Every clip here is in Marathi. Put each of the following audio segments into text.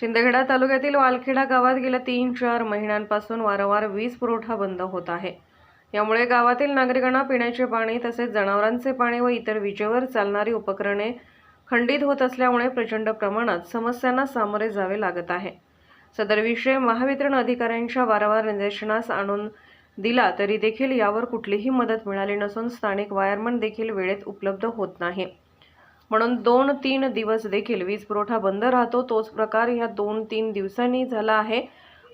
शिंदखेडा तालुक्यातील वालखेडा गावात गेल्या तीन चार महिन्यांपासून वारंवार वीज पुरवठा बंद होत आहे. यामुळे गावातील नागरिकांना पिण्याचे पाणी तसेच जनावरांचे पाणी व इतर विजेवर चालणारी उपकरणे खंडित होत असल्यामुळे प्रचंड प्रमाणात समस्यांना सामोरे जावे लागत आहे. सदर विषय महावितरण अधिकाऱ्यांच्या वारंवार निदर्शनास आणून दिला तरी देखील यावर कुठलीही मदत मिळाली नसून स्थानिक वायरमन देखील वेळेत उपलब्ध होत नाही. म्हणून दोन तीन दिवस देखील वीज पुरवठा बंद राहतो. तोच प्रकार ह्या दोन तीन दिवसांनी झाला आहे.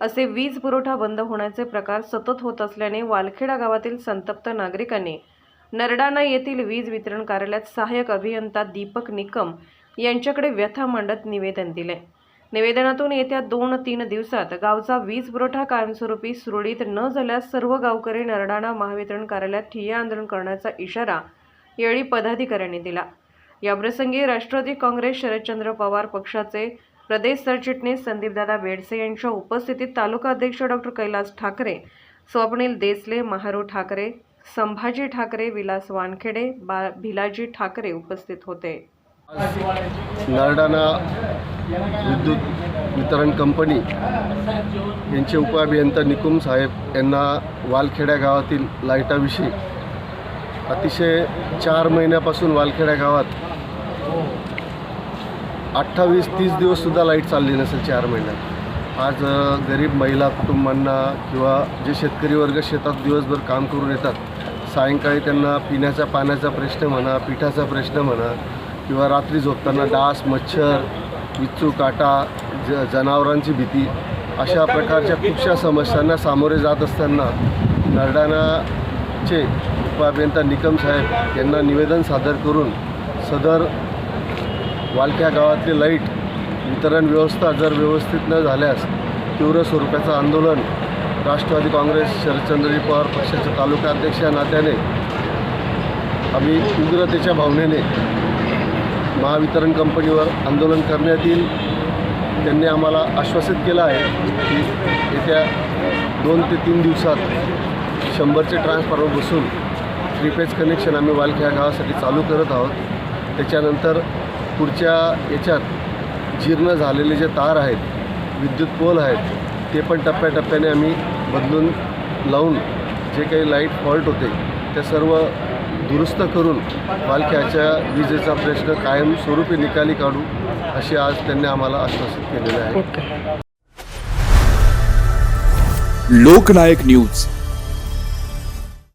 असे वीज पुरवठा बंद होण्याचे प्रकार सतत होत असल्याने वालखेडा गावातील संतप्त नागरिकांनी नरडाणा येथील वीज वितरण कार्यालयात सहाय्यक अभियंता दीपक निकम यांच्याकडे व्यथा मांडत निवेदन दिले. निवेदनातून येत्या दोन तीन दिवसात गावचा वीज पुरवठा कायमस्वरूपी सुरळीत न झाल्यास सर्व गावकरी नरडाणा महावितरण कार्यालयात ठिय्या आंदोलन करण्याचा इशारा यावेळी पदाधिकाऱ्यांनी दिला. याप्रसंगी राष्ट्रवादी काँग्रेस शरदचंद्र पवार पक्षाचे प्रदेश सरचिटणीस संदीपदादा बेडसे यांच्या उपस्थितीत तालुका अध्यक्ष डॉक्टर कैलास ठाकरे स्वप्नील देसले महारू ठाकरे संभाजी ठाकरे विलास वानखेडे बा भिलाजी ठाकरे उपस्थित होते. नरडाणा विद्युत वितरण कंपनी यांचे उपअभियंता निकुम साहेब यांना वालखेड्या गावातील लाईटाविषयी अतिशय चार महिन्यापासून वालखेड्या गावात अठ्ठावीस तीस दिवससुद्धा लाइट चालली नसेल चार महिन्यात आज गरीब महिला कुटुंबांना किंवा जे शेतकरी वर्ग शेतात दिवसभर काम करून येतात सायंकाळी त्यांना पिण्याच्या पाण्याचा प्रश्न म्हणा पिठाचा प्रश्न म्हणा किंवा रात्री झोपताना डास मच्छर विच्चू काटा ज जनावरांची भीती अशा प्रकारच्या खूपशा समस्यांना सामोरे जात असताना नरडाणाचे उपअभियंता निकम साहेब यांना निवेदन सादर करून सदर वालक्या गावातली लाइट वितरण व्यवस्था जर व्यवस्थित न झाल्यास तीव्र स्वरूपाचं आंदोलन राष्ट्रवादी काँग्रेस शरदचंद्रजी पवार पक्षाचे तालुका अध्यक्ष या नात्याने आम्ही उग्रतेच्या भावनेने महावितरण कंपनीवर आंदोलन करण्यात येईल. त्यांनी आम्हाला आश्वासित केलं आहे की येत्या दोन ते तीन दिवसात शंभरचे ट्रान्सफॉर्मर बसून थ्री फेज कनेक्शन आम्ही वालख्या गावासाठी चालू करत आहोत. त्याच्यानंतर पुढच्या याच्यात जीर्ण झालेले जे तार आहेत विद्युत पोल आहेत ते पण टप्प्याटप्प्याने आम्ही बदलून लावून जे काही लाइट फॉल्ट होते ते सर्व दुरुस्त करून पालख्याच्या विजेचा प्रश्न कायमस्वरूपी निकाली काढू अशी आज त्यांनी आम्हाला आश्वासित केलेले आहे. लोकनायक न्यूज.